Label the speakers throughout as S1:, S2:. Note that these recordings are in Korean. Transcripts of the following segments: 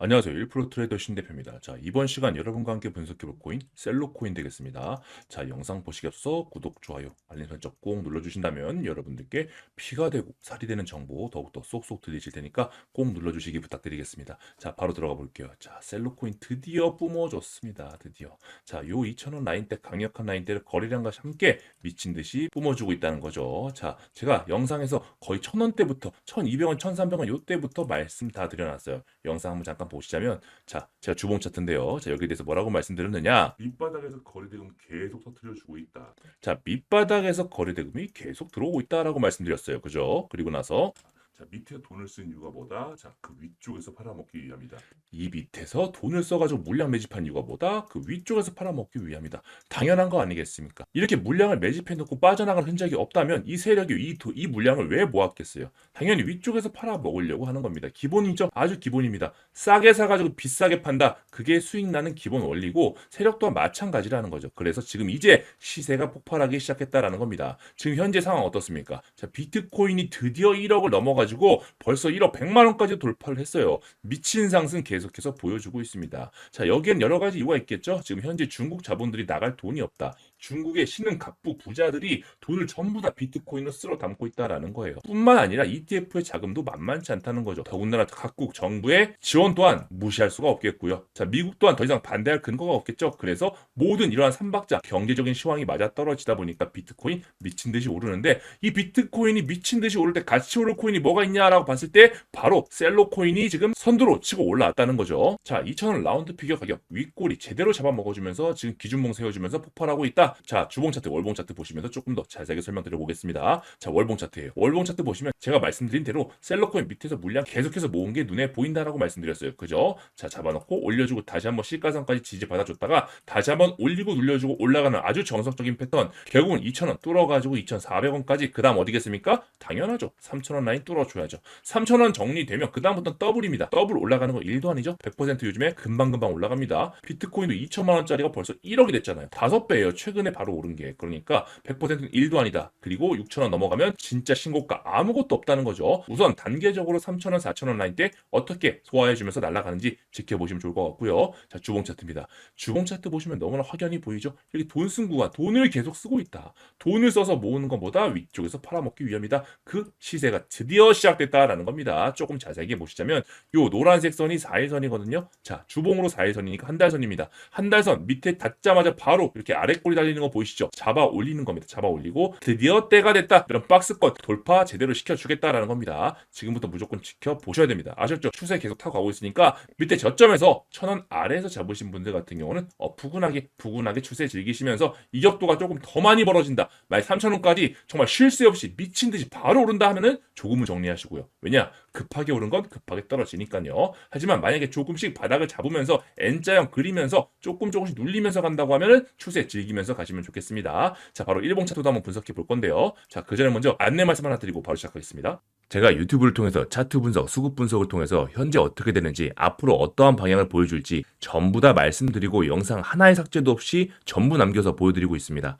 S1: 안녕하세요. 1프로 트레이더 신 대표입니다. 자, 이번 시간 여러분과 함께 분석해볼 코인 셀로코인 되겠습니다. 자, 영상 보시기 앞서 구독, 좋아요, 알림 설정 꼭 눌러주신다면 여러분들께 피가 되고 살이 되는 정보 더욱더 쏙쏙 들리실 테니까 꼭 눌러주시기 부탁드리겠습니다. 자, 바로 들어가 볼게요. 자, 셀로코인 드디어 뿜어줬습니다. 드디어. 자, 요 2,000원 라인대 강력한 라인대를 거래량과 함께 미친 듯이 뿜어주고 있다는 거죠. 자, 제가 영상에서 거의 1,000원대부터 1,200원, 1,300원 요때부터 말씀 다 드려놨어요. 영상 한번 잠깐 보시자면 자 제가 주봉 차트인데요. 자 여기에 대해서 뭐라고 말씀드렸느냐? 밑바닥에서 거래대금 계속 터트려 주고 있다. 자 밑바닥에서 거래대금이 계속 들어오고 있다라고 말씀드렸어요. 그죠? 그리고 나서 자 밑에 돈을 쓴 이유가 뭐다 자 그 위쪽에서 팔아먹기 위함이다 이 밑에서 돈을 써가지고 물량 매집한 이유가 뭐다 그 위쪽에서 팔아먹기 위함이다 당연한 거 아니겠습니까 이렇게 물량을 매집해놓고 빠져나갈 흔적이 없다면 이 세력이 이, 도- 이 물량을 왜 모았겠어요 당연히 위쪽에서 팔아 먹으려고 하는 겁니다. 기본이죠. 아주 기본입니다. 싸게 사가지고 비싸게 판다. 그게 수익 나는 기본 원리고 세력 또한 마찬가지라는 거죠. 그래서 지금 이제 시세가 폭발하기 시작했다라는 겁니다. 지금 현재 상황 어떻습니까? 자, 비트코인이 드디어 1억을 넘어가지 고 벌써 1억 100만 원까지 돌파를 했어요. 미친 상승 계속해서 보여주고 있습니다. 자, 여기엔 여러 가지 이유가 있겠죠. 지금 현재 중국 자본들이 나갈 돈이 없다. 중국의 신흥 갑부 부자들이 돈을 전부 다 비트코인으로 쓸어 담고 있다라는 거예요. 뿐만 아니라 ETF의 자금도 만만치 않다는 거죠. 더군다나 각국 정부의 지원 또한 무시할 수가 없겠고요. 자, 미국 또한 더 이상 반대할 근거가 없겠죠. 그래서 모든 이러한 삼박자 경제적인 시황이 맞아 떨어지다 보니까 비트코인 미친 듯이 오르는데 이 비트코인이 미친 듯이 오를 때 같이 오를 코인이 뭐가 있냐라고 봤을 때 바로 셀로 코인이 지금 선두로 치고 올라왔다는 거죠. 자, 2,000원 라운드 피겨 가격 윗꼬리 제대로 잡아먹어주면서 지금 기준봉 세워주면서 폭발하고 있다. 자, 주봉 차트, 월봉 차트 보시면서 조금 더 자세하게 설명드려 보겠습니다. 자, 월봉 차트예요. 월봉 차트 보시면 제가 말씀드린 대로 셀러코인 밑에서 물량 계속해서 모은 게 눈에 보인다라고 말씀드렸어요. 그죠? 자, 잡아놓고 올려주고 다시 한번 시가선까지 지지 받아줬다가 다시 한번 올리고 눌려주고 올라가는 아주 정석적인 패턴. 결국은 2,000원 뚫어가지고 2,400원까지 그 다음 어디겠습니까? 당연하죠. 3,000원 라인 뚫어줘야죠. 3,000원 정리되면 그 다음부터 더블입니다. 더블 올라가는 거 1도 아니죠? 100% 요즘에 금방금방 올라갑니다. 비트코인도 2천만 원짜리가 벌써 1억이 됐잖아요. 5배예요. 최근 에 바로 오른 게. 그러니까 100%는 1도 아니다. 그리고 6천원 넘어가면 진짜 신고가 아무것도 없다는 거죠. 우선 단계적으로 3천원, 4천원 라인 때 어떻게 소화해주면서 날아가는지 지켜보시면 좋을 것 같고요. 자, 주봉 차트입니다. 주봉 차트 보시면 너무나 확연히 보이죠? 여기 돈쓴 구간, 돈을 계속 쓰고 있다. 돈을 써서 모으는 것보다 위쪽에서 팔아먹기 위함이다. 그 시세가 드디어 시작됐다라는 겁니다. 조금 자세하게 보시자면 요 노란색 선이 4일선이거든요. 자, 주봉으로 4일선이니까 한 달선입니다. 한 달선 밑에 닿자마자 바로 이렇게 아래 꼬리 달 리는 거 보이시죠? 잡아 올리는 겁니다. 잡아 올리고 드디어 때가 됐다. 이런 박스권 돌파 제대로 시켜주겠다라는 겁니다. 지금부터 무조건 지켜보셔야 됩니다. 아셨죠? 추세 계속 타고 가고 있으니까 밑에 저점에서 천 원 아래에서 잡으신 분들 같은 경우는 어, 푸근하게 푸근하게 추세 즐기시면서 이격도가 조금 더 많이 벌어진다. 말 3천 원까지 정말 쉴 새 없이 미친 듯이 바로 오른다 하면은 조금은 정리하시고요. 왜냐? 급하게 오른 건 급하게 떨어지니까요. 하지만 만약에 조금씩 바닥을 잡으면서 N자형 그리면서 조금 조금씩 눌리면서 간다고 하면은 추세 즐기면서 가시면 좋겠습니다. 자, 바로 일봉 차트도 한번 분석해 볼 건데요. 자, 그 전에 먼저 안내 말씀 하나 드리고 바로 시작하겠습니다. 제가 유튜브를 통해서 차트 분석, 수급 분석을 통해서 현재 어떻게 되는지, 앞으로 어떠한 방향을 보여줄지 전부 다 말씀드리고 영상 하나의 삭제도 없이 전부 남겨서 보여드리고 있습니다.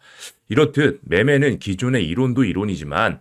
S1: 이렇듯 매매는 기존의 이론도 이론이지만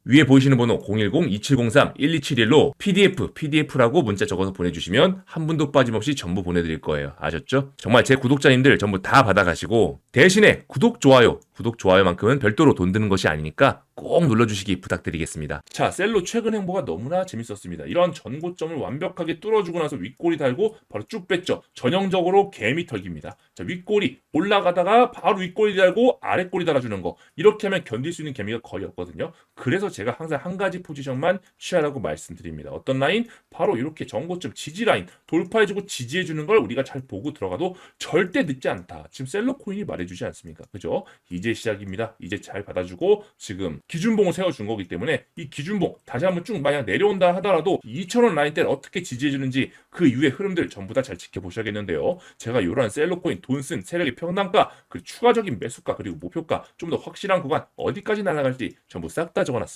S1: 위에 보이시는 번호 010-2703-1271로 PDF, PDF라고 문자 적어서 보내주시면 한 분도 빠짐없이 전부 보내드릴 거예요. 아셨죠? 정말 제 구독자님들 전부 다 받아가시고 대신에 구독, 좋아요, 구독, 좋아요만큼은 별도로 돈 드는 것이 아니니까 꼭 눌러주시기 부탁드리겠습니다. 자, 셀로 최근 행보가 너무나 재밌었습니다. 이런 전고점을 완벽하게 뚫어주고 나서 윗골이 달고 바로 쭉 뺐죠. 전형적으로 개미 털기입니다. 자, 윗골이 올라가다가 바로 윗골이 달고 아랫골이 달아주는 거. 이렇게 하면 견딜 수 있는 개미가 거의 없거든요. 그래서 제가 항상 한 가지 포지션만 취하라고 말씀드립니다. 어떤 라인? 바로 이렇게 전고점 지지 라인 돌파해주고 지지해주는 걸 우리가 잘 보고 들어가도 절대 늦지 않다. 지금 셀러 코인이 말해주지 않습니까? 그죠? 이제 시작입니다. 이제 잘 받아주고 지금 기준봉을 세워준 거기 때문에 이 기준봉 다시 한번 쭉 만약 내려온다 하더라도 2,000원 라인 때를 어떻게 지지해주는지 그 이후의 흐름들 전부 다 잘 지켜보셔야겠는데요. 제가 이러한 셀러 코인 돈 쓴 세력의 평단가 그리고 추가적인 매수가 그리고 목표가 좀 더 확실한 구간 어디까지 날아갈지 전부 싹 다 적어놨